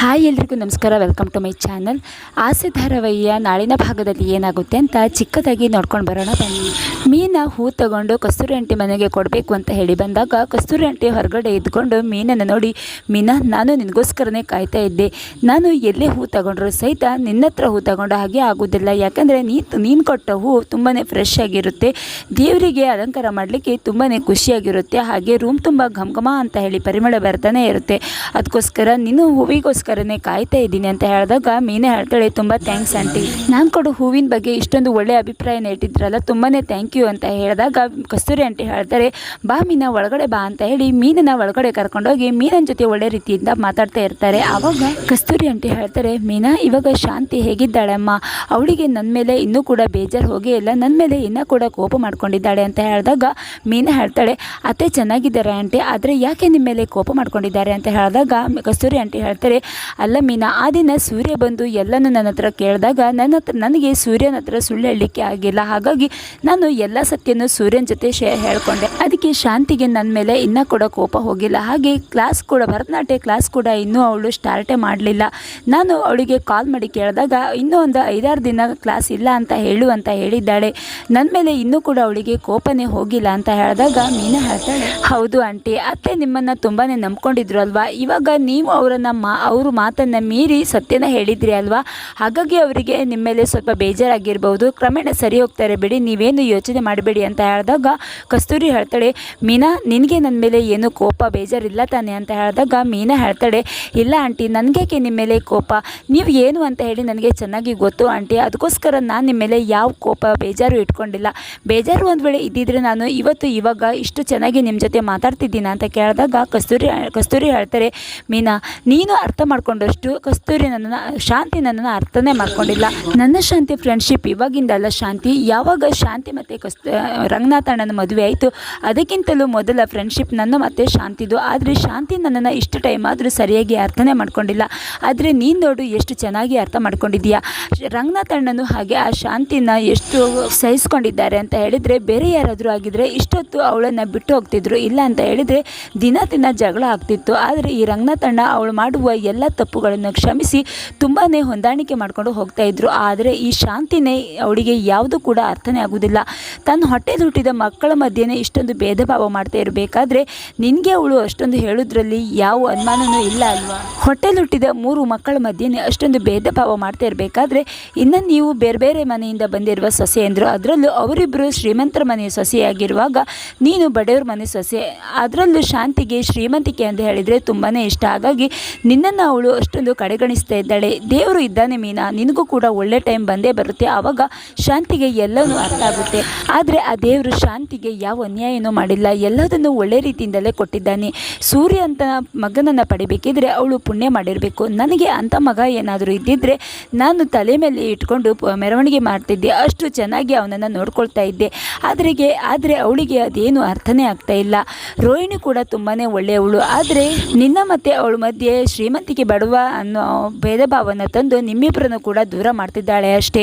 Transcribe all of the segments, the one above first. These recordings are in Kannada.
ಹಾಯ್ ಎಲ್ರಿಗೂ ನಮಸ್ಕಾರ ವೆಲ್ಕಮ್ ಟು ಮೈ ಚಾನಲ್ ಆಸೆ ಧಾರಾವಾಹಿಯ ನಾಳಿನ ಭಾಗದಲ್ಲಿ ಏನಾಗುತ್ತೆ ಅಂತ ಚಿಕ್ಕದಾಗಿ ನೋಡ್ಕೊಂಡು ಬರೋಣ ಬನ್ನಿ. ಮೀನ ಹೂ ತಗೊಂಡು ಕಸ್ತೂರಿ ಅಂಟಿ ಮನೆಗೆ ಕೊಡಬೇಕು ಅಂತ ಹೇಳಿ ಬಂದಾಗ ಕಸ್ತೂರಿ ಅಂಟಿ ಹೊರಗಡೆ ಇದ್ಕೊಂಡು ಮೀನನ್ನು ನೋಡಿ, ಮೀನ, ನಾನು ನಿನಗೋಸ್ಕರನೇ ಕಾಯ್ತಾ ಇದ್ದೆ. ನಾನು ಎಲ್ಲೇ ಹೂ ತಗೊಂಡ್ರು ಸಹಿತ ನಿನ್ನ ಹತ್ರ ಹೂ ತಗೊಂಡು ಹಾಗೆ ಆಗೋದಿಲ್ಲ. ಯಾಕಂದರೆ ನೀ, ನೀನು ಕೊಟ್ಟ ಹೂ ತುಂಬಾ ಫ್ರೆಶ್ ಆಗಿರುತ್ತೆ. ದೇವರಿಗೆ ಅಲಂಕಾರ ಮಾಡಲಿಕ್ಕೆ ತುಂಬಾ ಖುಷಿಯಾಗಿರುತ್ತೆ. ಹಾಗೆ ರೂಮ್ ತುಂಬ ಘಮಘಮ ಘಮ ಅಂತ ಹೇಳಿ ಪರಿಮಳ ಬರ್ತಾನೆ ಇರುತ್ತೆ. ಅದಕ್ಕೋಸ್ಕರ ನೀನು ಹೂವಿಗೋಸ್ಕರನೇ ಕಾಯ್ತಾ ಇದ್ದೀನಿ ಅಂತ ಹೇಳಿದಾಗ ಮೀನೇ ಹೇಳ್ತಾಳೆ, ತುಂಬ ಥ್ಯಾಂಕ್ಸ್ ಆಂಟಿ ನಾನು ಕೊಡೋ ಹೂವಿನ ಬಗ್ಗೆ ಇಷ್ಟೊಂದು ಒಳ್ಳೆ ಅಭಿಪ್ರಾಯ ಇಟ್ಟಿದ್ರಲ್ಲ ತುಂಬಾ ಥ್ಯಾಂಕ್ ಯು ಅಂತ ಹೇಳಿದಾಗ ಕಸ್ತೂರಿ ಆಂಟಿ ಹೇಳ್ತಾರೆ, ಬಾ ಮೀನ, ಒಳಗಡೆ ಬಾ ಅಂತ ಹೇಳಿ ಮೀನನ್ನ ಒಳಗಡೆ ಕರ್ಕೊಂಡೋಗಿ ಮೀನನ ಜೊತೆ ಒಳ್ಳೆ ರೀತಿಯಿಂದ ಮಾತಾಡ್ತಾ ಇರ್ತಾರೆ. ಆವಾಗ ಕಸ್ತೂರಿ ಆಂಟಿ ಹೇಳ್ತಾರೆ, ಮೀನಾ, ಇವಾಗ ಶಾಂತಿ ಹೇಗಿದ್ದಾಳೆ ಅಮ್ಮ ಅವಳಿಗೆ ನನ್ನ ಮೇಲೆ ಇನ್ನೂ ಕೂಡ ಬೇಜಾರು ಹೋಗೇ ಇಲ್ಲ ನನ್ನ ಮೇಲೆ ಇನ್ನೂ ಕೂಡ ಕೋಪ ಮಾಡ್ಕೊಂಡಿದ್ದಾಳೆ ಅಂತ ಹೇಳಿದಾಗ ಮೀನಾ ಹೇಳ್ತಾಳೆ, ಅತ್ತೆ ಚೆನ್ನಾಗಿದ್ದಾರೆ ಆಂಟಿ ಆದರೆ ಯಾಕೆ ನಿಮ್ಮ ಮೇಲೆ ಕೋಪ ಮಾಡ್ಕೊಂಡಿದ್ದಾರೆ? ಅಂತ ಹೇಳಿದಾಗ ಕಸ್ತೂರಿ ಆಂಟಿ ಹೇಳ್ತಾರೆ ಅಲ್ಲ ಮೀನಾ, ಆ ದಿನ ಸೂರ್ಯ ಬಂದು ಎಲ್ಲನೂ ನನ್ನ ಹತ್ರ ಕೇಳಿದಾಗ ನನ್ನ ಹತ್ರ, ನನಗೆ ಸೂರ್ಯನ ಹತ್ರ ಸುಳ್ಳು ಹೇಳಲಿಕ್ಕೆ ಆಗಿಲ್ಲ. ಹಾಗಾಗಿ ನಾನು ಎಲ್ಲ ಸತ್ಯನೂ ಸೂರ್ಯನ ಜೊತೆ ಶೇ, ಹೇಳ್ಕೊಂಡೆ. ಅದಕ್ಕೆ ಶಾಂತಿಗೆ ನನ್ನ ಮೇಲೆ ಇನ್ನೂ ಕೂಡ ಕೋಪ ಹೋಗಿಲ್ಲ. ಹಾಗೆ ಕ್ಲಾಸ್ ಕೂಡ, ಭರತನಾಟ್ಯ ಕ್ಲಾಸ್ ಕೂಡ ಇನ್ನೂ ಅವಳು ಸ್ಟಾರ್ಟೇ ಮಾಡಲಿಲ್ಲ. ನಾನು ಅವಳಿಗೆ ಕಾಲ್ ಮಾಡಿ ಕೇಳಿದಾಗ, ಇನ್ನೂ ಒಂದು ಐದಾರು ದಿನ ಕ್ಲಾಸ್ ಇಲ್ಲ ಅಂತ ಹೇಳು ಅಂತ ಹೇಳಿದ್ದಾಳೆ. ನನ್ನ ಮೇಲೆ ಇನ್ನೂ ಕೂಡ ಅವಳಿಗೆ ಕೋಪನೇ ಹೋಗಿಲ್ಲ ಅಂತ ಹೇಳಿದಾಗ ಮೀನಾ ಹೇಳ್ತಾಳೆ, ಹೌದು ಆಂಟಿ, ಅತ್ತೆ ನಿಮ್ಮನ್ನು ತುಂಬಾ ನಂಬ್ಕೊಂಡಿದ್ರು ಅಲ್ವಾ? ಇವಾಗ ನೀವು ಅವರನ್ನು ಮಾ ಅವರು ಮಾತನ್ನು ಮೀರಿ ಸತ್ಯನ ಹೇಳಿದ್ರಿ ಅಲ್ವಾ? ಹಾಗಾಗಿ ಅವರಿಗೆ ನಿಮ್ಮ ಮೇಲೆ ಸ್ವಲ್ಪ ಬೇಜಾರಾಗಿರ್ಬೋದು. ಕ್ರಮೇಣ ಸರಿ ಹೋಗ್ತಾರೆ ಬಿಡಿ, ನೀವೇನು ಯೋಚನೆ ಮಾಡಬೇಡಿ ಅಂತ ಹೇಳಿದಾಗ ಕಸ್ತೂರಿ ಹೇಳ್ತಾಳೆ, ಮೀನಾ, ನಿನಗೆ ನನ್ನ ಮೇಲೆ ಏನು ಕೋಪ, ಬೇಜಾರಿಲ್ಲ ತಾನೆ? ಅಂತ ಹೇಳಿದಾಗ, ಮೀನಾ ಹೇಳ್ತಾಳೆ, ಇಲ್ಲ ಆಂಟಿ, ನನಗೇಕೆ ನಿಮ್ಮ ಮೇಲೆ ಕೋಪ? ನೀವು ಏನು ಅಂತ ಹೇಳಿ ನನಗೆ ಚೆನ್ನಾಗಿ ಗೊತ್ತು ಆಂಟಿ. ಅದಕ್ಕೋಸ್ಕರ ನಾನು ನಿಮ್ಮ ಮೇಲೆ ಯಾವ ಕೋಪ, ಬೇಜಾರು ಇಟ್ಕೊಂಡಿಲ್ಲ. ಬೇಜಾರು ಒಂದು ವೇಳೆ ಇದ್ದಿದ್ರೆ ನಾನು ಇವತ್ತು ಇವಾಗ ಇಷ್ಟು ಚೆನ್ನಾಗಿ ನಿಮ್ಮ ಜೊತೆ ಮಾತಾಡ್ತಿದ್ದೀನ? ಅಂತ ಕೇಳಿದಾಗ ಕಸ್ತೂರಿ ಕಸ್ತೂರಿ ಹೇಳ್ತಾರೆ, ಮೀನಾ, ನೀನು ಅರ್ಥ ಮಾಡ್ಕೊಂಡಷ್ಟು ಕಸ್ತೂರಿ ನನ್ನನ್ನು, ಶಾಂತಿ ನನ್ನನ್ನು ಅರ್ಥನೇ ಮಾಡ್ಕೊಂಡಿಲ್ಲ. ನನ್ನ ಶಾಂತಿ ಫ್ರೆಂಡ್ಶಿಪ್ ಇವಾಗಿಂದ ಅಲ್ಲ ಶಾಂತಿ, ಯಾವಾಗ ಶಾಂತಿ ಮತ್ತು ಕಸ್ತ ರಂಗನಾಥ ಅಣ್ಣನ ಮದುವೆ ಆಯಿತು, ಅದಕ್ಕಿಂತಲೂ ಮೊದಲ ಫ್ರೆಂಡ್ಶಿಪ್ ನನ್ನ ಮತ್ತೆ ಶಾಂತಿದು. ಆದರೆ ಶಾಂತಿ ನನ್ನನ್ನು ಇಷ್ಟು ಟೈಮ್ ಆದರೂ ಸರಿಯಾಗಿ ಅರ್ಥನೇ ಮಾಡ್ಕೊಂಡಿಲ್ಲ. ಆದರೆ ನೀನು ನೋಡು ಎಷ್ಟು ಚೆನ್ನಾಗಿ ಅರ್ಥ ಮಾಡ್ಕೊಂಡಿದ್ದೀಯಾ? ರಂಗನಾಥ ಅಣ್ಣನು ಹಾಗೆ ಆ ಶಾಂತಿನ ಎಷ್ಟು ಸಹಿಸ್ಕೊಂಡಿದ್ದಾರೆ ಅಂತ ಹೇಳಿದರೆ, ಬೇರೆ ಯಾರಾದರೂ ಆಗಿದ್ದರೆ ಇಷ್ಟೊತ್ತು ಅವಳನ್ನು ಬಿಟ್ಟು ಹೋಗ್ತಿದ್ರು. ಇಲ್ಲ ಅಂತ ಹೇಳಿದರೆ ದಿನ ದಿನ ಜಗಳ ಆಗ್ತಿತ್ತು. ಆದರೆ ಈ ರಂಗನಾಥ ಅಣ್ಣ ಅವಳು ಮಾಡುವ ಎಲ್ಲ ತಪ್ಪುಗಳನ್ನು ಕ್ಷಮಿಸಿ ತುಂಬಾ ಹೊಂದಾಣಿಕೆ ಮಾಡ್ಕೊಂಡು ಹೋಗ್ತಾ ಇದ್ರು. ಆದರೆ ಈ ಶಾಂತಿನೇ ಅವಳಿಗೆ ಯಾವುದು ಕೂಡ ಅರ್ಥನೇ ಆಗೋದಿಲ್ಲ ತನ್ನ ಹೊಟ್ಟೆ ಹುಟ್ಟಿದ ಮಕ್ಕಳ ಮಧ್ಯೆನೇ ಇಷ್ಟೊಂದು ಭೇದ ಭಾವ ಮಾಡ್ತಾ ಇರಬೇಕಾದ್ರೆ ನಿನಗೆ ಅವಳು ಅಷ್ಟೊಂದು ಹೇಳೋದ್ರಲ್ಲಿ ಯಾವ ಅನುಮಾನವೂ ಇಲ್ಲ ಅಲ್ವಾ? ಹೊಟ್ಟೆಲಿ ಹುಟ್ಟಿದ ಮೂರು ಮಕ್ಕಳ ಮಧ್ಯೆನೇ ಅಷ್ಟೊಂದು ಭೇದ ಭಾವ ಮಾಡ್ತಾ ಇರಬೇಕಾದ್ರೆ ಇನ್ನು ನೀವು ಬೇರೆ ಬೇರೆ ಮನೆಯಿಂದ ಬಂದಿರುವ ಸೊಸೆ ಅಂದರು ಅದರಲ್ಲೂ ಅವರಿಬ್ಬರು ಶ್ರೀಮಂತರ ಮನೆಯ ಸೊಸೆಯಾಗಿರುವಾಗ ನೀನು ಬಡವ್ರ ಮನೆ ಸೊಸೆ. ಅದರಲ್ಲೂ ಶಾಂತಿಗೆ ಶ್ರೀಮಂತಿಕೆ ಅಂತ ಹೇಳಿದರೆ ತುಂಬಾ ಇಷ್ಟ. ಹಾಗಾಗಿ ನಿನ್ನನ್ನು ಅವಳು ಅಷ್ಟೊಂದು ಕಡೆಗಣಿಸ್ತಾ ಇದ್ದಾಳೆ. ದೇವರು ಇದ್ದಾನೆ ಮೀನಾ. ನಿನಗೂ ಕೂಡ ಒಳ್ಳೆ ಟೈಮ್ ಬಂದೇ ಬರುತ್ತೆ. ಆವಾಗ ಶಾಂತಿಗೆ ಎಲ್ಲವೂ ಅರ್ಥ ಆಗುತ್ತೆ. ಆದರೆ ಆ ದೇವರು ಶಾಂತಿಗೆ ಯಾವ ಅನ್ಯಾಯನೂ ಮಾಡಿಲ್ಲ. ಎಲ್ಲದನ್ನು ಒಳ್ಳೆ ರೀತಿಯಿಂದಲೇ ಕೊಟ್ಟಿದ್ದಾನೆ. ಸೂರ್ಯ ಅಂತ ಮಗನನ್ನು ಪಡಿಬೇಕಿದ್ರೆ ಅವಳು ಪುಣ್ಯ ಮಾಡಿರಬೇಕು. ನನಗೆ ಅಂಥ ಮಗ ಏನಾದರೂ ಇದ್ದಿದ್ದರೆ ನಾನು ತಲೆ ಮೇಲೆ ಇಟ್ಕೊಂಡು ಮೆರವಣಿಗೆ ಮಾಡ್ತಿದ್ದೆ. ಅಷ್ಟು ಚೆನ್ನಾಗಿ ಅವನನ್ನು ನೋಡ್ಕೊಳ್ತಾ ಇದ್ದೆ. ಆದ್ರೆಗೆ, ಆದರೆ ಅವಳಿಗೆ ಅದೇನು ಅರ್ಥನೇ ಆಗ್ತಾ ಇಲ್ಲ. ರೋಹಿಣಿ ಕೂಡ ತುಂಬಾ ಒಳ್ಳೆಯವಳು. ಆದರೆ ನಿನ್ನ ಮತ್ತು ಅವಳ ಮಧ್ಯೆ ಶ್ರೀಮಂತಿಕೆ ಬಡವ ಅನ್ನೋ ಭೇದ ಭಾವವನ್ನು ತಂದು ನಿಮ್ಮಿಬ್ಬರನ್ನು ಕೂಡ ದೂರ ಮಾಡ್ತಿದ್ದಾಳೆ ಅಷ್ಟೇ.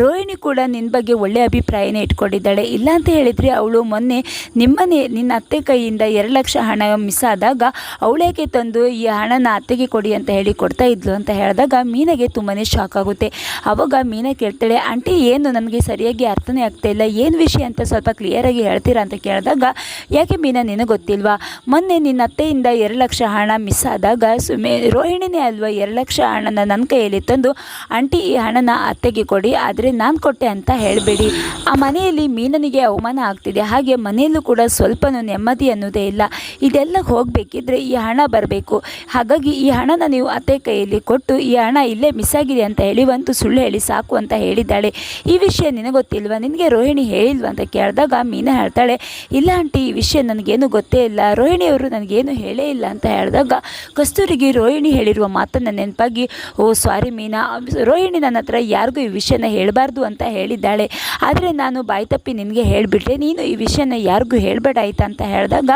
ರೋಹಿಣಿ ಕೂಡ ನಿನ್ನ ಬಗ್ಗೆ ಒಳ್ಳೆ ಅಭಿಪ್ರಾಯನೇ ಇಟ್ಕೊಂಡಿದ್ದಾಳೆ. ಇಲ್ಲ ಅಂತ ಹೇಳಿದರೆ ಅವಳು ಮೊನ್ನೆ ನಿಮ್ಮನೆ, ನಿನ್ನ ಅತ್ತೆ ಕೈಯಿಂದ ಎರಡು ಲಕ್ಷ ಹಣ ಮಿಸ್ ಆದಾಗ ಅವಳೇಕೆ ತಂದು ಈ ಹಣನ ಅತ್ತೆಗೆ ಕೊಡಿ ಅಂತ ಹೇಳಿ ಕೊಡ್ತಾ ಇದ್ಲು ಅಂತ ಹೇಳಿದಾಗ ಮೀನಾಗೆ ತುಂಬಾ ಶಾಕ್ ಆಗುತ್ತೆ. ಅವಾಗ ಮೀನಾ ಕೇಳ್ತಾಳೆ, ಆಂಟಿ, ಏನು ನನಗೆ ಸರಿಯಾಗಿ ಅರ್ಥನೇ ಆಗ್ತಾ ಇಲ್ಲ. ಏನು ವಿಷಯ ಅಂತ ಸ್ವಲ್ಪ ಕ್ಲಿಯರಾಗಿ ಹೇಳ್ತೀರಾ? ಅಂತ ಕೇಳಿದಾಗ, ಯಾಕೆ ಮೀನಾ ನಿನಗೆ ಗೊತ್ತಿಲ್ವಾ? ಮೊನ್ನೆ ನಿನ್ನ ಅತ್ತೆಯಿಂದ ಎರಡು ಲಕ್ಷ ಹಣ ಮಿಸ್ ಆದಾಗ ಸುಮ್ಮನೆ ರೋಹಿಣಿನೇ ಅಲ್ವಾ, ಎರಡು ಲಕ್ಷ ಹಣನ ನನ್ನ ಕೈಯಲ್ಲಿ ತಂದು ಆಂಟಿ ಈ ಹಣನ ಅತ್ತೆಗೆ ಕೊಡಿ ಆದರೆ ನಾನು ಕೊಟ್ಟೆ ಅಂತ ಹೇಳಬೇಡಿ. ಆ ಮನೆಯಲ್ಲಿ ಮೀನನಿಗೆ ಅವಮಾನ ಆಗ್ತಿದೆ, ಹಾಗೆ ಮನೆಯಲ್ಲೂ ಕೂಡ ಸ್ವಲ್ಪನೂ ನೆಮ್ಮದಿ ಅನ್ನೋದೇ ಇಲ್ಲ. ಇದೆಲ್ಲ ಹೋಗಬೇಕಿದ್ರೆ ಈ ಹಣ ಬರಬೇಕು. ಹಾಗಾಗಿ ಈ ಹಣನ ನೀವು ಅತ್ತೆ ಕೈಯಲ್ಲಿ ಕೊಟ್ಟು, ಈ ಹಣ ಇಲ್ಲೇ ಮಿಸ್ ಆಗಿದೆ ಅಂತ ಹೇಳಿ ಸುಳ್ಳು ಹೇಳಿ ಸಾಕು ಅಂತ ಹೇಳಿದ್ದಾಳೆ. ಈ ವಿಷಯ ನಿನಗೆ ಗೊತ್ತಿಲ್ವಾ? ನಿನಗೆ ರೋಹಿಣಿ ಹೇಳಿಲ್ವಾ ಅಂತ ಕೇಳಿದಾಗ ಮೀನ ಹೇಳ್ತಾಳೆ, ಇಲ್ಲ ಆಂಟಿ, ಈ ವಿಷಯ ನನಗೇನು ಗೊತ್ತೇ ಇಲ್ಲ. ರೋಹಿಣಿಯವರು ನನಗೇನು ಹೇಳೇ ಇಲ್ಲ ಅಂತ ಹೇಳಿದಾಗ, ಕಸ್ತೂರಿಗೆ ರೋಹಿಣಿ ಹೇಳಿರುವ ಮಾತನ್ನು ನೆನಪಾಗಿ, ಓ ಸಾರಿ ಮೀನಾ, ರೋಹಿಣಿ ನನ್ನ ಹತ್ರ ಯಾರಿಗೂ ಈ ವಿಷಯನ ಹೇಳಬಾರ್ದು ಅಂತ ಹೇಳಿದ್ದಾಳೆ. ಆದರೆ ನಾನು ಬಾಯಿ ತಪ್ಪಿ ನಿನಗೆ ಹೇಳಿಬಿಟ್ರೆ ನೀನು ಈ ವಿಷಯನ ಯಾರಿಗೂ ಹೇಳಬೇಡ ಆಯ್ತಾ? ಅಂತ ಹೇಳಿದಾಗ,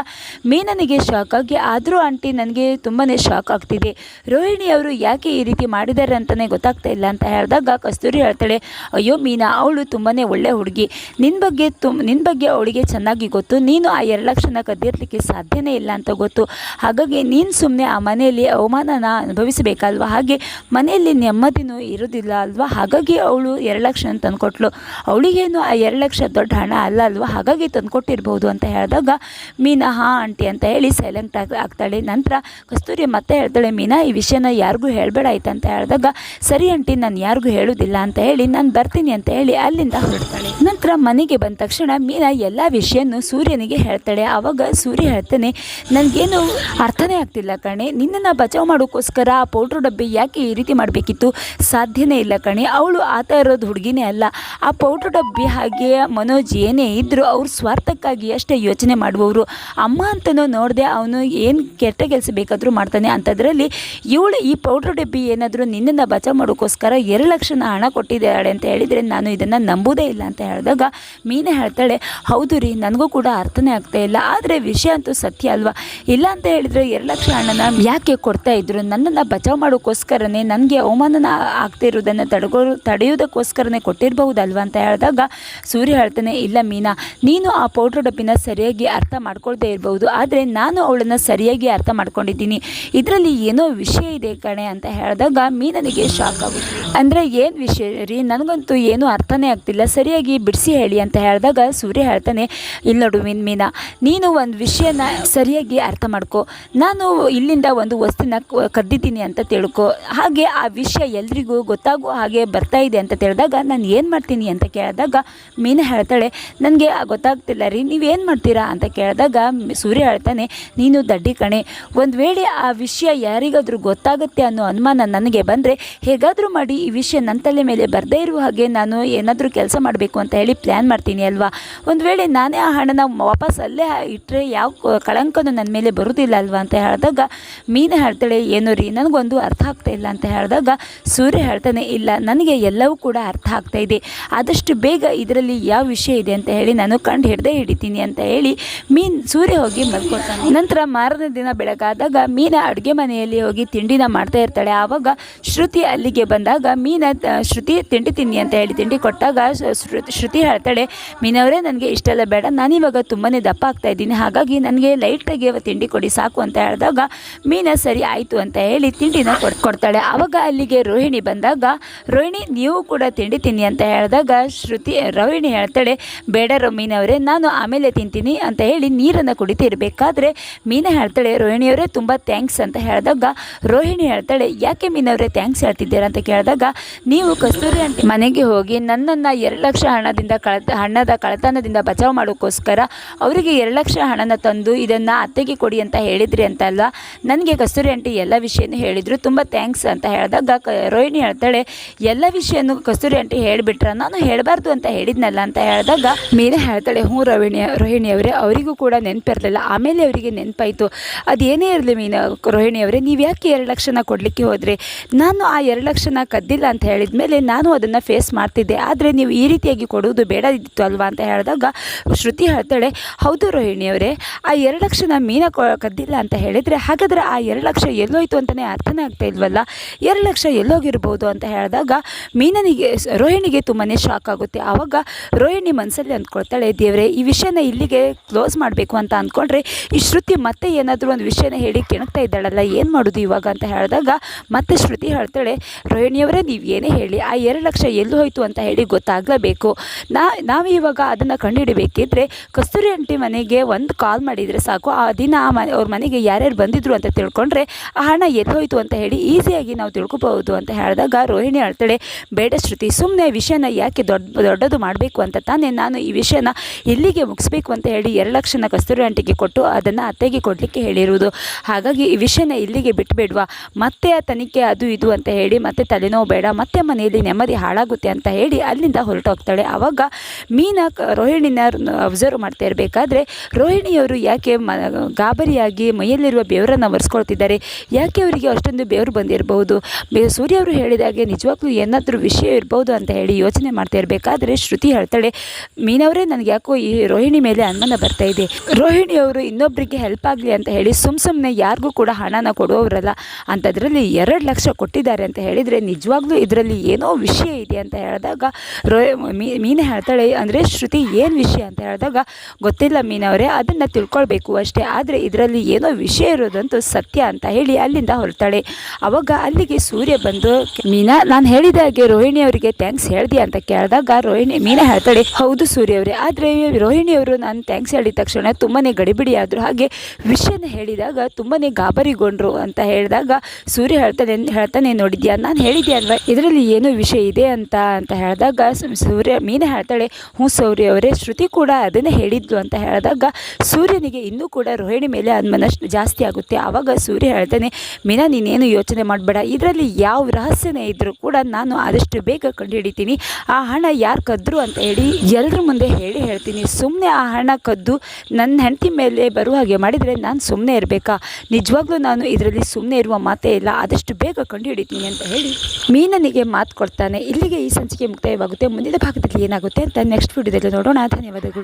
ಮೀನನಿಗೆ ಶಾಕ್ ಆಗಿ, ಆದರೂ ಆಂಟಿ ನನಗೆ ತುಂಬಾ ಶಾಕ್ ಆಗ್ತಿದೆ. ರೋಹಿಣಿ ಅವರು ಯಾಕೆ ಈ ರೀತಿ ಮಾಡಿದ್ದಾರೆ ಅಂತಲೇ ಗೊತ್ತಾಗ್ತಾ ಇಲ್ಲ ಅಂತ ಹೇಳಿದಾಗ ಕಸ್ತೂರಿ ಹೇಳ್ತಾಳೆ, ಅಯ್ಯೋ ಮೀನಾ, ಅವಳು ತುಂಬಾ ಒಳ್ಳೆ ಹುಡುಗಿ. ನಿನ್ನ ಬಗ್ಗೆ ತುಮ್ ನಿನ್ನ ಬಗ್ಗೆ ಅವಳಿಗೆ ಚೆನ್ನಾಗಿ ಗೊತ್ತು. ನೀನು ಆ ಎರಡು ಲಕ್ಷನ ಕದ್ದಿರ್ಲಿಕ್ಕೆ ಸಾಧ್ಯನೇ ಇಲ್ಲ ಅಂತ ಗೊತ್ತು. ಹಾಗಾಗಿ ನೀನು ಸುಮ್ಮನೆ ಆ ಮನೆಯಲ್ಲಿ ಅವಮಾನ ಅವಮಾನನ ಅನುಭವಿಸಬೇಕಲ್ವ? ಹಾಗೆ ಮನೆಯಲ್ಲಿ ನೆಮ್ಮದಿನೂ ಇರೋದಿಲ್ಲ ಅಲ್ವಾ? ಹಾಗಾಗಿ ಅವಳು ಎರಡು ಲಕ್ಷ ತಂದುಕೊಟ್ಲು. ಅವಳಿಗೇನು ಆ ಎರಡು ಲಕ್ಷ ದೊಡ್ಡ ಹಣ ಅಲ್ಲ ಅಲ್ವಾ? ಹಾಗಾಗಿ ತಂದುಕೊಟ್ಟಿರ್ಬೋದು ಅಂತ ಹೇಳಿದಾಗ, ಮೀನಾ, ಹಾಂ, ಆಂಟಿ ಅಂತ ಹೇಳಿ ಸೈಲೆಂಟ್ ಆಗಿ, ಆಗ್ತಾಳೆ. ನಂತರ, ಕಸ್ತೂರಿ ಮತ್ತೆ ಹೇಳ್ತಾಳೆ, ಮೀನಾ, ಈ ವಿಷಯನ ಯಾರಿಗೂ ಹೇಳಬೇಡ ಆಯ್ತು? ಅಂತ ಹೇಳಿದಾಗ, ಸರಿ ಆಂಟಿ, ನಾನು ಯಾರಿಗೂ ಹೇಳೋದಿಲ್ಲ ಅಂತ ಹೇಳಿ, ನಾನು ಬರ್ತೀನಿ ಅಂತ ಹೇಳಿ ಅಲ್ಲಿಂದ ಹೊರಡ್ತಾಳೆ. ನಂತರ ಮನೆಗೆ ಬಂದ ತಕ್ಷಣ, ಮೀನಾ ಎಲ್ಲ ವಿಷಯನೂ ಸೂರ್ಯನಿಗೆ ಹೇಳ್ತಾಳೆ. ಆವಾಗ ಸೂರ್ಯ ಹೇಳ್ತಾನೆ, ನನಗೇನು ಅರ್ಥನೇ ಆಗ್ತಿಲ್ಲ ಕಣೆ. ನಿನ್ನನ್ನು ಬಚಾವ್ ಮಾಡೋಕ್ಕೋಸ್ಕರ ಆ ಪೌಡ್ರ್ ಡಬ್ಬಿ ಯಾಕೆ ಈ ರೀತಿ ಮಾಡಬೇಕಿತ್ತು? ಸಾಧ್ಯನೇ ಇಲ್ಲ ಕಣೆ. ಅವಳು ಆತ ಇರೋದು ಹುಡುಗಿನೇ ಅಲ್ಲ. ಆ ಪೌಡ್ರ್ ಡಬ್ಬಿ ಹಾಗೆ ಮನೋಜ್ ಏನೇ ಇದ್ದರೂ ಅವ್ರ ಸ್ವಾರ್ಥಕ್ಕಾಗಿ ಅಷ್ಟೇ ಯೋಚನೆ ಮಾಡುವವರು. ಅಮ್ಮ ಅಂತನೂ ನೋಡಿದೆ ಅವನು ಏನು ಕೆಟ್ಟ ಕೆಲಸ ಬೇಕಾದರೂ ಮಾಡ್ತಾನೆ. ಅಂಥದ್ರಲ್ಲಿ ಇವಳು ಈ ಪೌಡ್ರ್ ಡಬ್ಬಿ ಏನಾದರೂ ನಿನ್ನನ್ನು ಬಚಾವ್ ಮಾಡೋಕ್ಕೋಸ್ಕರ ಎರಡು ಲಕ್ಷನ ಹಣ ಕೊಟ್ಟಿದ್ದಾಳೆ ಅಂತ ಹೇಳಿದರೆ ನಾನು ಇದನ್ನು ನಂಬುವುದೇ ಇಲ್ಲ ಅಂತ ಹೇಳಿದಾಗ ಮೀನೇ ಹೇಳ್ತಾಳೆ, ಹೌದು ರೀ, ನನಗೂ ಕೂಡ ಅರ್ಥನೇ ಆಗ್ತಾ ಇಲ್ಲ. ಆದರೆ ವಿಷಯ ಅಂತೂ ಸತ್ಯ ಅಲ್ವಾ? ಇಲ್ಲ ಅಂತ ಹೇಳಿದರೆ ಎರಡು ಲಕ್ಷ ಹಣನ ಯಾಕೆ ಕೊಡ್ತಾ ಇದ್ರು ನನ್ನನ್ನು ಬಚಾವ್ ಮಾಡೋಕ್ಕೋಸ್ಕರನೇ ನನಗೆ ಅವಮಾನನ ಆಗ್ತಿರೋದನ್ನು ತಡೆಗೋ ತಡೆಯೋದಕ್ಕೋಸ್ಕರನೇ ಕೊಟ್ಟಿರಬಹುದಲ್ವಾ ಅಂತ ಹೇಳಿದಾಗ ಸೂರ್ಯ ಹೇಳ್ತಾನೆ, ಇಲ್ಲ ಮೀನಾ, ನೀನು ಆ ಪೌಡ್ರ್ ಡಬ್ಬಿನ ಸರಿಯಾಗಿ ಅರ್ಥ ಮಾಡ್ಕೊಳ್ದೇ ಇರಬಹುದು, ಆದರೆ ನಾನು ಅವಳನ್ನು ಸರಿಯಾಗಿ ಅರ್ಥ ಮಾಡ್ಕೊಂಡಿದ್ದೀನಿ. ಇದರಲ್ಲಿ ಏನೋ ವಿಷಯ ಇದೆ ಕಣೆ ಅಂತ ಹೇಳಿದಾಗ ಮೀನನಿಗೆ ಶಾಕ್ ಆಗುತ್ತೆ. ಅಂದರೆ ಏನು ವಿಷಯ ರೀ? ನನಗಂತೂ ಏನೂ ಅರ್ಥನೇ ಆಗ್ತಿಲ್ಲ. ಸರಿಯಾಗಿ ಬಿಡಿಸಿ ಹೇಳಿ ಅಂತ ಹೇಳಿದಾಗ ಸೂರ್ಯ ಹೇಳ್ತಾನೆ ಇಲ್ಲಿ ನೋಡು ಮೀನ್, ಮೀನಾ, ನೀನು ಒಂದು ವಿಷಯನ ಸರಿಯಾಗಿ ಅರ್ಥ ಮಾಡ್ಕೊ. ನಾನು ಇಲ್ಲಿಂದ ಒಂದು ವಸ್ತುನ ಕದ್ದಿದ್ದೀನಿ ಅಂತ ತಿಳ್ಕೊ. ಹಾಗೆ ಆ ವಿಷಯ ಎಲ್ರಿಗೂ ಗೊತ್ತಾಗೋ ಹಾಗೆ ಬರ್ತಾ ಇದೆ ಅಂತ ತಿಳಿದಾಗ ನಾನು ಏನು ಮಾಡ್ತೀನಿ ಅಂತ ಕೇಳಿದಾಗ ಮೀನಾ ಹೇಳ್ತಾಳೆ, ನನಗೆ ಗೊತ್ತಾಗ್ತಿಲ್ಲ ರೀ ನೀವೇನು ಮಾಡ್ತೀರಾ? ಅಂತ ಕೇಳಿದಾಗ ಸೂರ್ಯ ಹೇಳ್ತಾನೆ, ನೀನು ದಡ್ಡಿ ಕಣೆ. ಒಂದು ವೇಳೆ ಆ ವಿಷಯ ಯಾರಿಗಾದರೂ ಗೊತ್ತಾಗುತ್ತೆ ಅನ್ನೋ ಅನುಮಾನ ನನಗೆ ಬಂದರೆ ಹೇಗಾದರೂ ಮಾಡಿ ಈ ವಿಷಯ ನನ್ನ ತಲೆ ಮೇಲೆ ಬರದೇ ಇರುವ ಹಾಗೆ ನಾನು ಏನಾದರೂ ಕೆಲಸ ಮಾಡಬೇಕು ಅಂತ ಹೇಳಿ ಪ್ಲ್ಯಾನ್ ಮಾಡ್ತೀನಿ ಅಲ್ವಾ? ಒಂದು ವೇಳೆ ನಾನೇ ಆ ಹಣನ ವಾಪಸ್ ಅಲ್ಲೇ ಇಟ್ಟರೆ ಯಾವ ಕಳಂಕನೂ ನನ್ನ ಮೇಲೆ ಬರುವುದಿಲ್ಲ ಅಲ್ವಾ ಅಂತ ಹೇಳಿದಾಗ, ಮೀನು ಹೇಳ್ತಾಳೆ, ಏನು ರೀ, ನನಗೊಂದು ಅರ್ಥ ಆಗ್ತಾ ಇಲ್ಲ ಅಂತ ಹೇಳಿದಾಗ, ಸೂರ್ಯ ಹೇಳ್ತಾನೆ, ಇಲ್ಲ, ನನಗೆ ಎಲ್ಲವೂ ಕೂಡ ಅರ್ಥ ಆಗ್ತಾ ಇದೆ. ಆದಷ್ಟು ಬೇಗ ಇದರಲ್ಲಿ ಯಾವ ವಿಷಯ ಇದೆ ಅಂತ ಹೇಳಿ ನಾನು ಕಂಡು ಹಿಡ್ದೇ ಹಿಡಿತೀನಿ ಅಂತ ಹೇಳಿ ಮೀನ್ ಸೂರ್ಯ ಹೋಗಿ ಮಲ್ಕೊಳ್ತಾನೆ. ನಂತರ ಮಾರನೇ ದಿನ ಬೆಳಗಾದಾಗ ಮೀನ ಅಡುಗೆ ಮನೆಯಲ್ಲಿ ಹೋಗಿ ತಿಂಡಿನ ಮಾಡ್ತಾ ಇರ್ತಾಳೆ. ಆವಾಗ ಶ್ರುತಿ ಅಲ್ಲಿಗೆ ಬಂದಾಗ ಮೀನ ಶ್ರುತಿ ತಿಂಡಿ ತಿನ್ನಿ ಅಂತ ಹೇಳಿ ತಿಂಡಿ ಕೊಟ್ಟಾಗ ಶ್ರುತಿ ಹೇಳ್ತಾಳೆ, ಮೀನವರೇ, ನನಗೆ ಇಷ್ಟೆಲ್ಲ ಬೇಡ. ನಾನಿವಾಗ ತುಂಬಾ ದಪ್ಪ ಆಗ್ತಾ ಇದ್ದೀನಿ. ಹಾಗಾಗಿ ನನಗೆ ಲೈಟಾಗಿ ತಿಂಡಿ ಕೊಡಿ, ಸಾಕು ಅಂತ ಹೇಳಿದಾಗ ಮೀನ, ಸರಿ, ಆಯಿತು ಅಂತ ಹೇಳಿ ತಿಂಡಿನ ಕೊಡ್, ಕೊಡ್ತಾಳೆ. ಆವಾಗ ಅಲ್ಲಿಗೆ ರೋಹಿಣಿ ಬಂದಾಗ, ರೋಹಿಣಿ, ನೀವು ಕೂಡ ತಿಂಡಿ ತಿನ್ನಿ ಅಂತ ಹೇಳಿದಾಗ ಶ್ರುತಿ, ರೋಹಿಣಿ ಹೇಳ್ತಾಳೆ, ಬೇಡ ರೋ, ಮೀನವರೇ, ನಾನು ಆಮೇಲೆ ತಿಂತೀನಿ ಅಂತ ಹೇಳಿ ನೀರನ್ನು ಕುಡಿತಿರ್ಬೇಕಾದ್ರೆ ಮೀನ ಹೇಳ್ತಾಳೆ, ರೋಹಿಣಿಯವರೇ, ತುಂಬ ಥ್ಯಾಂಕ್ಸ್ ಅಂತ ಹೇಳಿದಾಗ ರೋಹಿಣಿ ಹೇಳ್ತಾಳೆ, ಯಾಕೆ ಮೀನವರೇ, ಥ್ಯಾಂಕ್ಸ್ ಹೇಳ್ತಿದ್ದೀರಾ ಅಂತ ಕೇಳಿದಾಗ ನೀವು ಕಸ್ತೂರಿ ಆಂಟಿ ಮನೆಗೆ ಹೋಗಿ ನನ್ನನ್ನು ಎರಡು ಲಕ್ಷ ಹಣದಿಂದ ಕಳತ ಹಣದ ಕಳತನದಿಂದ ಬಚಾವ್ ಮಾಡೋಕ್ಕೋಸ್ಕರ ಅವರಿಗೆ ಎರಡು ಲಕ್ಷ ಹಣನ ತಂದು ಇದನ್ನು ಅತ್ತೆಗೆ ಕೊಡಿ ಅಂತ ಹೇಳಿದ್ರಿ ಅಂತಲ್ಲ ನನಗೆ ಕಸ್ತೂರಿ ಅಂಟಿ ಎಲ್ಲ ವಿಷಯನೂ ಹೇಳಿದರು. ತುಂಬ ಥ್ಯಾಂಕ್ಸ್ ಅಂತ ಹೇಳಿದಾಗ ಕ ರೋಹಿಣಿ ಹೇಳ್ತಾಳೆ, ಎಲ್ಲ ವಿಷಯನೂ ಕಸ್ತೂರಿ ಅಂಟಿ ಹೇಳಿಬಿಟ್ರ, ನಾನು ಹೇಳಬಾರ್ದು ಅಂತ ಹೇಳಿದ್ನಲ್ಲ ಅಂತ ಹೇಳಿದಾಗ ಮೀನೆ ಹೇಳ್ತಾಳೆ, ಹ್ಞೂ ರೋಹಿಣಿ ರೋಹಿಣಿ ಅವರೇ, ಅವರಿಗೂ ಕೂಡ ನೆನಪಿರಲಿಲ್ಲ ಆಮೇಲೆ ಅವರಿಗೆ ನೆನಪಾಯಿತು. ಅದೇನೇ ಇರಲಿ ಮೀನ, ರೋಹಿಣಿ ಅವರೇ ನೀವು ಯಾಕೆ ಎರಡು ಲಕ್ಷನ ಕೊಡಲಿಕ್ಕೆ ಹೋದರೆ? ನಾನು ಆ ಎರಡು ಲಕ್ಷನ ಕದ್ದಿಲ್ಲ ಅಂತ ಹೇಳಿದ ಮೇಲೆ ನಾನು ಅದನ್ನು ಫೇಸ್ ಮಾಡ್ತಿದ್ದೆ. ಆದರೆ ನೀವು ಈ ರೀತಿಯಾಗಿ ಕೊಡುವುದು ಬೇಡದಿತ್ತು ಅಲ್ವಾ ಅಂತ ಹೇಳಿದಾಗ ಶ್ರುತಿ ಹೇಳ್ತಾಳೆ, ಹೌದು ರೋಹಿಣಿ ಅವರೇ ಆ ಎರಡು ಲಕ್ಷನ ಮೀನ ಕೊ, ಕದ್ದಿಲ್ಲ ಅಂತ ಹೇಳಿದರೆ ಹಾಗಾದರೆ ಆ ಎರಡು ಲಕ್ಷ ಎಲ್ಲೋಯ್ತು ಅಂತಲೇ ಅರ್ಥನೇ ಆಗ್ತಾ ಇಲ್ವಲ್ಲ? ಎರಡು ಲಕ್ಷ ಎಲ್ಲೋಗಿರ್ಬೋದು ಅಂತ ಹೇಳಿದಾಗ ಮೀನನಿಗೆ, ರೋಹಿಣಿಗೆ ತುಂಬಾ ಶಾಕ್ ಆಗುತ್ತೆ. ಆವಾಗ ರೋಹಿಣಿ ಮನಸ್ಸಲ್ಲಿ ಅಂದ್ಕೊಳ್ತಾಳೆ, ದೇವರೇ, ಈ ವಿಷಯನ ಇಲ್ಲಿಗೆ ಕ್ಲೋಸ್ ಮಾಡಬೇಕು ಅಂತ ಅಂದ್ಕೊಂಡ್ರೆ ಈ ಶ್ರುತಿ ಮತ್ತೆ ಏನಾದರೂ ಒಂದು ವಿಷಯನ ಹೇಳಿ ಕೆಣಕ್ತಾ ಇದ್ದಾಳಲ್ಲ, ಏನು ಮಾಡೋದು ಇವಾಗ? ಅಂತ ಹೇಳಿದಾಗ ಮತ್ತೆ ಶ್ರುತಿ ಹೇಳ್ತಾಳೆ, ರೋಹಿಣಿಯವರೇ ನೀವು ಏನೇ ಹೇಳಿ, ಆ ಎರಡು ಲಕ್ಷ ಎಲ್ಲಿ ಹೋಯಿತು ಅಂತ ಹೇಳಿ ಗೊತ್ತಾಗಲೇಬೇಕು. ನಾ, ನಾವು ಇವಾಗ ಅದನ್ನು ಕಂಡುಹಿಡಬೇಕಿದ್ರೆ, ಕಸ್ತೂರಿ ಆಂಟಿ ಮನೆಗೆ ಒಂದು ಕಾಲ್ ಮಾಡಿದರೆ ಸಾಕು. ಆ ದಿನ ಆ ಮನೆ, ಅವ್ರ ಮನೆಗೆ ಯಾರ್ಯಾರು ಬಂದಿದ್ರು ಅಂತ ತಿಳ್ಕೊಂಡ್ರೆ, ಆ ಹಣ ಎಲ್ಲಿ ಹೋಯಿತು ಅಂತ ಹೇಳಿ ಈಸಿಯಾಗಿ ನಾವು ತಿಳ್ಕೊಬಹುದು ಅಂತ ಹೇಳಿದಾಗ ರೋಹಿಣಿ ಹೇಳ್ತಾಳೆ ಬೇಡ ಶ್ರುತಿ ಸುಮ್ಮನೆ ವಿಷಯನ ಯಾಕೆ ದೊಡ್ಡ, ದೊಡ್ಡದು ಮಾಡಬೇಕು ಅಂತ ತಾನೇ ನಾನು ಈ ವಿಷಯನ ಇಲ್ಲಿಗೆ ಮುಗಿಸ್ಬೇಕು ಅಂತ ಹೇಳಿ ಎರಡು ಲಕ್ಷನ ಕಸ್ತೂರಿ ಆಂಟಿಗೆ ಕೊಟ್ಟು ಅದನ್ನು ಅತ್ತೆಗೆ ಕೊಡಲಿಕ್ಕೆ ಹೇಳಿರುವುದು. ಹಾಗಾಗಿ ಈ ವಿಷಯನ ಇಲ್ಲಿಗೆ ಬಿಟ್ಬಿಡ್ವಾ. ಮತ್ತೆ ಆ ತನಿಖೆ ಅದು ಇದು ಅಂತ ಹೇಳಿ ಮತ್ತೆ ತಲೆನೋವು ಬೇಡ, ಮತ್ತೆ ಮನೆಯಲ್ಲಿ ನೆಮ್ಮದಿ ಹಾಳಾಗುತ್ತೆ ಅಂತ ಹೇಳಿ ಅಲ್ಲಿಂದ ಹೊರಟೋಗ್ತಾಳೆ. ಆವಾಗ ಮೀನಾ ರೋಹಿಣಿನ ಅಬ್ಸರ್ವ್ ಮಾಡ್ತಾ ಇರಬೇಕಾದ್ರೆ ರೋಹಿಣಿಯವರು ಯಾಕೆ ಮ, ಗಾಬರಿಯಾಗಿ ಮೈಯಲ್ಲಿರುವ ಬೆವರನ್ನು ಒರೆಸ್ಕೊಳ್ತಿದ್ದಾರೆ? ಯಾಕೆ ಅವರಿಗೆ ಅಷ್ಟೊಂದು ಬೆವರು ಬಂದಿರಬಹುದು? ಸೂರ್ಯ ಅವರು ಹೇಳಿದಾಗೆ ನಿಜವಾಗ್ಲೂ ಏನಾದರೂ ವಿಷಯ ಇರಬಹುದು ಅಂತ ಹೇಳಿ ಯೋಚನೆ ಮಾಡ್ತಾ ಇರಬೇಕಾದ್ರೆ ಶ್ರುತಿ ಹೇಳ್ತಾಳೆ ಮೀನವರೇ ನನಗೆ ಯಾಕೋ ಈ ರೋಹಿಣಿ ಮೇಲೆ ಅನುಮಾನ ಬರ್ತಾ ಇದೆ. ರೋಹಿಣಿಯವರು ಇನ್ನೊಬ್ಬರಿಗೆ ಹೆಲ್ಪ್ ಆಗಲಿ ಅಂತ ಹೇಳಿ ಸುಮ್ಮ ಸುಮ್ಮನೆ ಯಾರಿಗೂ ಕೂಡ ಹಣನ ಕೊಡುವವರಲ್ಲ. ಅಂಥದ್ರಲ್ಲಿ ಎರಡು ಲಕ್ಷ ಕೊಟ್ಟಿದ್ದಾರೆ ಅಂತ ಹೇಳಿದರೆ ನಿಜವಾಗ್ಲೂ ನಿಜವಾಗ್ಲೂ ಇದರಲ್ಲಿ ಏನೋ ವಿಷಯ ಇದೆ ಅಂತ ಹೇಳಿದಾಗ ಮೀ, ಮೀನು ಹೇಳ್ತಾಳೆ, ಅಂದರೆ ಶ್ರುತಿ ಏನು ವಿಷಯ? ಅಂತ ಹೇಳಿದಾಗ, ಗೊತ್ತಿಲ್ಲ ಮೀನವರೇ, ಅದನ್ನು ತಿಳ್ಕೊಳ್ಬೇಕು ಅಷ್ಟೇ. ಆದರೆ ಇದರಲ್ಲಿ ಏನೋ ವಿಷಯ ಇರೋದಂತೂ ಸತ್ಯ ಅಂತ ಹೇಳಿ ಅಲ್ಲಿಂದ ಹೊರತಾಳೆ ಅವಾಗ ಅಲ್ಲಿಗೆ ಸೂರ್ಯ ಬಂದು, ಮೀನಾ, ನಾನು ಹೇಳಿದಾಗೆ ರೋಹಿಣಿ ಅವರಿಗೆ ಥ್ಯಾಂಕ್ಸ್ ಹೇಳ್ದೆ ಅಂತ ಕೇಳಿದಾಗ ರೋಹಿಣಿ, ಮೀನಾ ಹೇಳ್ತಾಳೆ, ಹೌದು ಸೂರ್ಯ ಅವರೇ ಆದರೆ ರೋಹಿಣಿ ಅವರು ನಾನು ಥ್ಯಾಂಕ್ಸ್ ಹೇಳಿದ ತಕ್ಷಣ ತುಂಬಾ ಗಡಿಬಿಡಿ ಹಾಗೆ ವಿಷಯನ ಹೇಳಿದಾಗ ತುಂಬಾ ಗಾಬರಿಗೊಂಡ್ರು ಅಂತ ಹೇಳಿದಾಗ ಸೂರ್ಯ ಹೇಳ್ತಾನೆ ಹೇಳ್ತಾನೆ, ನೋಡಿದ್ಯಾ? ನಾನು ಹೇಳಿದ್ಯಾ? ಇದರಲ್ಲಿ ಏನೋ ವಿಷಯ ಇದೆ ಅಂತ ಅಂತ ಹೇಳಿದಾಗ ಸೂರ್ಯ ಮೀನು ಹೇಳ್ತಾಳೆ, ಹ್ಞೂ ಸೌರ್ಯ ಅವರೇ, ಶ್ರುತಿ ಕೂಡ ಅದನ್ನು ಹೇಳಿದ್ಲು ಅಂತ ಹೇಳಿದಾಗ ಸೂರ್ಯನಿಗೆ ಇನ್ನೂ ಕೂಡ ರೋಹಿಣಿ ಮೇಲೆ ಅನ್ಮನಷ್ಟು ಜಾಸ್ತಿ ಆಗುತ್ತೆ. ಆವಾಗ ಸೂರ್ಯ ಹೇಳ್ತಾನೆ, ಮೀನಾ ನೀನೇನು ಯೋಚನೆ ಮಾಡಬೇಡ, ಇದರಲ್ಲಿ ಯಾವ ರಹಸ್ಯನೇ ಇದ್ದರೂ ಕೂಡ ನಾನು ಆದಷ್ಟು ಬೇಗ ಕಂಡುಹಿಡಿತೀನಿ. ಆ ಹಣ ಯಾರು ಕದ್ರು ಅಂತ ಹೇಳಿ ಎಲ್ಲರ ಮುಂದೆ ಹೇಳಿ ಹೇಳ್ತೀನಿ. ಸುಮ್ಮನೆ ಆ ಹಣ ಕದ್ದು ನನ್ನ ಹೆಂಡತಿ ಮೇಲೆ ಬರುವ ಹಾಗೆ ಮಾಡಿದರೆ ನಾನು ಸುಮ್ಮನೆ ಇರಬೇಕಾ? ನಿಜವಾಗ್ಲೂ ನಾನು ಇದರಲ್ಲಿ ಸುಮ್ಮನೆ ಇರುವ ಮಾತೇ ಇಲ್ಲ, ಆದಷ್ಟು ಬೇಗ ಕಂಡುಹಿಡಿತೀನಿ ಅಂತ ಹೇಳಿ ಮೀನನಿಗೆ ಮಾತು ಕೊಡ್ತಾನೆ. ಇಲ್ಲಿಗೆ ಈ ಸಂಚಿಕೆ ಮುಕ್ತಾಯವಾಗುತ್ತೆ. ಮುಂದಿನ ಭಾಗದಲ್ಲಿ ಏನಾಗುತ್ತೆ ಅಂತ ನೆಕ್ಸ್ಟ್ ವಿಡಿಯೋದಲ್ಲಿ ನೋಡೋಣ. ಧನ್ಯವಾದಗಳು.